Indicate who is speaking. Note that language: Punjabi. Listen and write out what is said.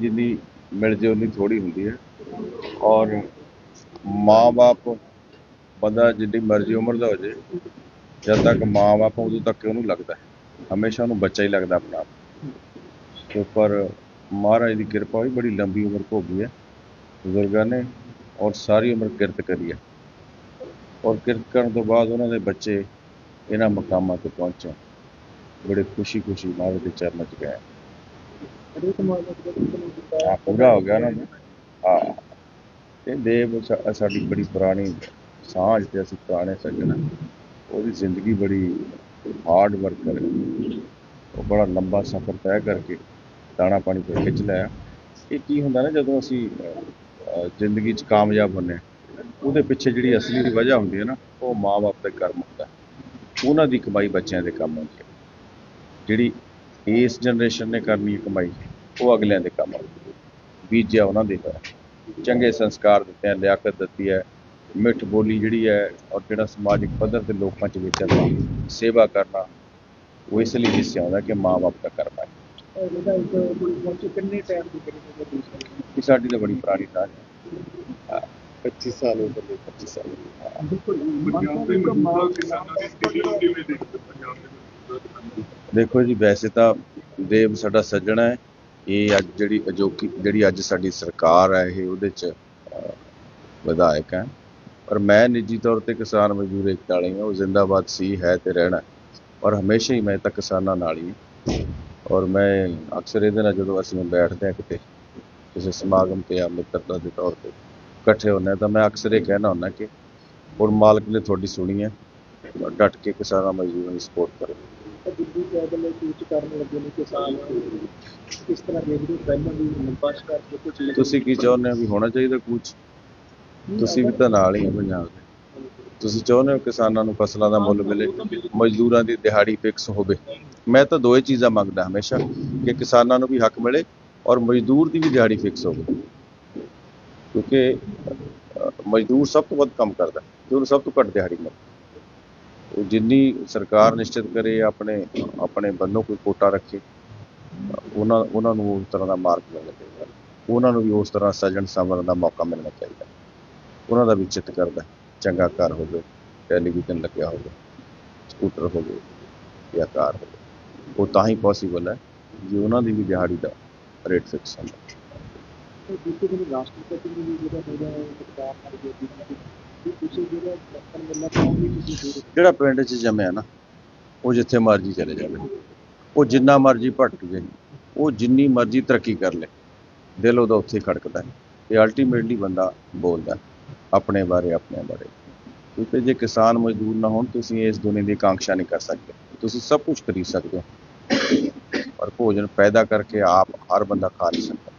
Speaker 1: ਜਿੰਨੀ ਮਿਲ ਜੇ ਉਨੀ ਥੋੜੀ ਹੁੰਦੀ ਹੈ। ਔਰ ਮਾਂ-ਬਾਪ ਬੰਦਾ ਜਿੰਨੀ ਮਰਜ਼ੀ ਉਮਰ ਦਾ ਹੋ ਜੇ, ਜਦ ਤੱਕ ਮਾਂ-ਬਾਪ ਉਦੋਂ ਤੱਕ ਉਹਨੂੰ ਲੱਗਦਾ ਹੈ। ਹਮੇਸ਼ਾ ਉਹਨੂੰ ਬੱਚਾ ਹੀ ਲੱਗਦਾ ਆਪਣਾ ਆਪ। ਤੇ ਪਰ ਮਹਾਰਾਜ ਦੀ ਕਿਰਪਾ ਵੀ ਬੜੀ ਲੰਬੀ ਉਮਰ ਭੋਗੀ ਹੈ ਬਜ਼ੁਰਗਾਂ ਨੇ ਔਰ ਸਾਰੀ ਉਮਰ ਕਿਰਤ ਕਰੀ ਹੈ। ਔਰ ਕਿਰਤ ਕਰਨ ਤੋਂ ਬਾਅਦ ਉਹਨਾਂ ਦੇ ਬੱਚੇ ਇਹਨਾਂ ਮਕਾਮਾਂ ਤੇ ਪਹੁੰਚੇ। ਬੜੇ ਖੁਸ਼ੀ-ਖੁਸ਼ੀ ਮਹਾਰਾਜ ਦੇ ਚਰਨਾਂ 'ਚ ਗਏ। ਆ ਪੂਰਾ ਹੋ ਗਿਆ ਨਾ ਆ ਇਹ ਦੇਵ ਸਾ- ਸਾਡੀ ਬੜੀ ਪੁਰਾਣੀ ਸਾਂਝ ਤੇ ਅਸੀਂ ਪੁਰਾਣੇ ਸੱਜਣ ਹਾਂ। ਉਹਦੀ ਜ਼ਿੰਦਗੀ ਬੜੀ ਹਾਰਡ ਵਰਕਰ ਹੈ ਉਹ ਬੜਾ ਲੰਬਾ ਸਫ਼ਰ ਤੈਅ ਕਰਕੇ ਦਾਣਾ ਪਾਣੀ ਤੋਂ ਖਿੱਚ ਲਿਆ। ਇਹ ਕੀ ਹੁੰਦਾ ਨਾ ਜਦੋਂ ਅਸੀਂ ਅਹ, ਅਹ, ਜ਼ਿੰਦਗੀ 'ਚ ਕਾਮਯਾਬ ਹੁੰਦੇ ਹਾਂ ਉਹਦੇ ਪਿੱਛੇ ਜਿਹੜੀ ਅਸਲੀ ਵਜ੍ਹਾ ਹੁੰਦੀ ਹੈ ਨਾ ਉਹ ਮਾਂ-ਬਾਪ ਦਾ ਕਰਮ ਹੁੰਦਾ। ਉਹਨਾਂ ਦੀ ਕਮਾਈ ਬੱਚਿਆਂ ਦੇ ਕੰਮ ਆਉਂਦੀ ਹੈ। ਜਿਹੜੀ ਇਸ ਜਨਰੇਸ਼ਨ ਨੇ ਕਰਨੀ ਹੈ ਕਮਾਈ ਉਹ ਅਗਲਿਆਂ ਦੇ ਕੰਮ ਆਉਂਦੀ ਹੈ ਬੀਜਿਆ ਉਹਨਾਂ ਦੇ ਹੋਇਆ ਚੰਗੇ ਸੰਸਕਾਰ ਦਿੱਤੇ ਹੈ ਲਿਆਕਤ ਦਿੱਤੀ ਹੈ ਮਿੱਠ ਬੋਲੀ ਜਿਹੜੀ ਹੈ ਔਰ ਜਿਹੜਾ ਸਮਾਜਿਕ ਪੱਧਰ ਤੇ ਲੋਕਾਂ 'ਚ ਵਿਚਰਨਾ ਸੇਵਾ ਕਰਨਾ ਉਹ ਇਸ ਲਈ ਹਿੱਸੇ ਆਉਂਦਾ ਕਿ ਮਾਂ-ਬਾਪ ਦਾ ਕਰਮ ਹੈ। ਇਹ ਸਾਡੀ ਤਾਂ ਬੜੀ ਪੁਰਾਣੀ ਸਾਂਝ ਹੈ। 25 ਸਾਲ ਹੋ ਗਏ 25 ਸਾਲ ਦੇਖੋ ਜੀ ਵੈਸੇ ਤਾਂ ਦੇਵ ਸਾਡਾ ਸੱਜਣਾ ਹੈ। ਇਹ ਅੱਜ ਜਿਹੜੀ ਅਜੋਕੀ, ਜਿਹੜੀ ਅੱਜ ਸਾਡੀ ਸਰਕਾਰ ਹੈ, ਇਹ ਉਹਦੇ ਚ ਵਿਧਾਇਕ ਹੈ। ਪਰ ਮੈਂ ਨਿੱਜੀ ਤੌਰ ਤੇ ਕਿਸਾਨ ਮਜ਼ਦੂਰ ਏਕਤਾ ਵਾਲੀ ਹਾਂ, ਉਹ ਜ਼ਿੰਦਾਬਾਦ ਸੀ, ਹੈ ਤੇ ਰਹਿਣਾ ਔਰ ਹਮੇਸ਼ਾ ਹੀ ਮੈਂ ਤਾਂ ਕਿਸਾਨਾਂ ਨਾਲ ਹੀ ਹਾਂ। ਔਰ ਮੈਂ ਅਕਸਰ ਇਹਦੇ ਨਾਲ ਜਦੋਂ ਅਸੀਂ ਬੈਠਦੇ ਹਾਂ ਕਿਤੇ, ਕਿਸੇ ਸਮਾਗਮ ਤੇ ਜਾਂ ਮਿੱਤਰਤਾ ਦੇ ਤੌਰ ਤੇ ਇਕੱਠੇ ਹੁੰਦੇ ਹਾਂ, ਤਾਂ ਮੈਂ ਅਕਸਰ ਇਹ ਕਹਿਣਾ ਹੁੰਦਾ ਕਿ ਹੁਣ ਮਾਲਕ ਨੇ ਤੁਹਾਡੀ ਸੁਣੀ ਹੈ, ਡਟ ਕੇ ਕਿਸਾਨਾਂ ਮਜ਼ਦੂਰਾਂ ਦੀ ਸਪੋਰਟ ਕਰੋ।
Speaker 2: ਦਿੱਲੀ ਲੈਵਲ ਕੂਚ ਕਰਨ ਲੱਗੇ ਨੇ ਕਿਸਾਨ ਕਿਸ ਤਰ੍ਹਾਂ ਦੇਖਦੇ ਪਹਿਲਾਂ ਵੀ ਲੰਬਾ ਕਰਕੇ ਕੁਝ
Speaker 1: ਤੁਸੀਂ ਕੀ ਚਾਹੁੰਦੇ ਹੋ ਵੀ ਹੋਣਾ ਚਾਹੀਦਾ ਕੁਝ ਤੁਸੀਂ ਵੀ ਤਾਂ ਨਾਲ ਹੀ ਹੋ ਪੰਜਾਬ ਦੇ। ਤੁਸੀਂ ਚਾਹੁੰਦੇ ਹੋ ਕਿਸਾਨਾਂ ਨੂੰ ਫਸਲਾਂ ਦਾ ਮੁੱਲ ਮਿਲੇ ਮਜ਼ਦੂਰਾਂ ਦੀ ਦਿਹਾੜੀ ਫਿਕਸ ਹੋਵੇ? ਮੈਂ ਤਾਂ ਦੋਏ ਚੀਜ਼ਾਂ ਮੰਗਦਾ ਹਮੇਸ਼ਾ ਕਿ ਕਿਸਾਨਾਂ ਨੂੰ ਵੀ ਹੱਕ ਮਿਲੇ ਔਰ ਮਜ਼ਦੂਰ ਦੀ ਵੀ ਦਿਹਾੜੀ ਫਿਕਸ ਹੋਵੇ। ਕਿਉਂਕਿ ਮਜ਼ਦੂਰ ਸਭ ਤੋਂ ਵੱਧ ਕੰਮ ਕਰਦਾ ਤੇ ਉਹਨੂੰ ਸਭ ਤੋਂ ਘੱਟ ਦਿਹਾੜੀ ਮਿਲੇ। ਉਹ ਜਿੰਨੀ ਸਰਕਾਰ ਨਿਸ਼ਚਿਤ ਕਰੇ, ਆਪਣੇ ਆਪਣੇ ਵੱਲੋਂ ਕੋਈ ਕੋਟਾ ਰੱਖੇ, ਉਹਨਾਂ ਉਹਨਾਂ ਨੂੰ ਉਸ ਤਰ੍ਹਾਂ ਦਾ ਮਾਰਕ ਮਿਲਣਾ ਚਾਹੀਦਾ। ਉਹਨਾਂ ਨੂੰ ਵੀ ਉਸ ਤਰ੍ਹਾਂ ਸਜਣ ਸੰਵਰਨ ਦਾ ਮੌਕਾ ਮਿਲਣਾ ਚਾਹੀਦਾ। ਉਹਨਾਂ ਦਾ ਵੀ ਚਿੱਤ ਕਰਦਾ, ਚੰਗਾ ਘਰ ਹੋਵੇ ਟੈਲੀਵਿਜ਼ਨ ਲੱਗਿਆ ਹੋਵੇ ਸਕੂਟਰ ਹੋਵੇ ਜਾਂ ਕਾਰ ਹੋਵੇ। ਉਹ ਤਾਂ ਹੀ ਪੋਸੀਬਲ ਹੈ ਜੇ ਉਹਨਾਂ ਦੀ ਵੀ ਦਿਹਾੜੀ ਦਾ ਰੇਟ ਫਿਕਸ ਹੁੰਦਾ।
Speaker 2: ਦੂਸਰੇ ਦਿਨ ਰਾਸ਼ਟਰਪਤੀ ਨੂੰ ਜਿਹੜਾ ਹੈਗਾ ਸਰਕਾਰ ਨਾਲ ਜੋ ਜਿਹੜਾ
Speaker 1: ਪਿੰਡ 'ਚ ਜੰਮਿਆ ਨਾ, ਉਹ ਜਿੱਥੇ ਮਰਜ਼ੀ ਚਲੇ ਜਾਵੇ। ਉਹ ਜਿੰਨਾ ਮਰਜ਼ੀ ਭਟਕ ਜਾਏ ਉਹ ਜਿੰਨੀ ਮਰਜ਼ੀ ਤਰੱਕੀ ਕਰ ਲੇ, ਦਿਲ ਉਹਦਾ ਉੱਥੇ ਖੜਕਦਾ ਹੈ। ਤੇ ਅਲਟੀਮੇਟਲੀ ਬੰਦਾ ਬੋਲਦਾ ਆਪਣੇ ਬਾਰੇ ਆਪਣੇ ਬਾਰੇ। ਕਿਉਂਕਿ ਜੇ ਕਿਸਾਨ ਮਜ਼ਦੂਰ ਨਾ ਹੋਣ, ਤੁਸੀਂ ਇਸ ਦੁਨੀਆ ਦੀ ਆਕਾਂक्षा ਨਹੀਂ ਕਰ ਸਕਦੇ। ਤੁਸੀਂ ਸਭ ਕੁਝ ਖਰੀਦ ਸਕਦੇ ਹੋ। ਪਰ ਭੋਜਨ ਪੈਦਾ ਕਰਕੇ ਆਪ ਹਰ ਬੰਦਾ ਖਾ ਨਹੀਂ ਸਕਦਾ।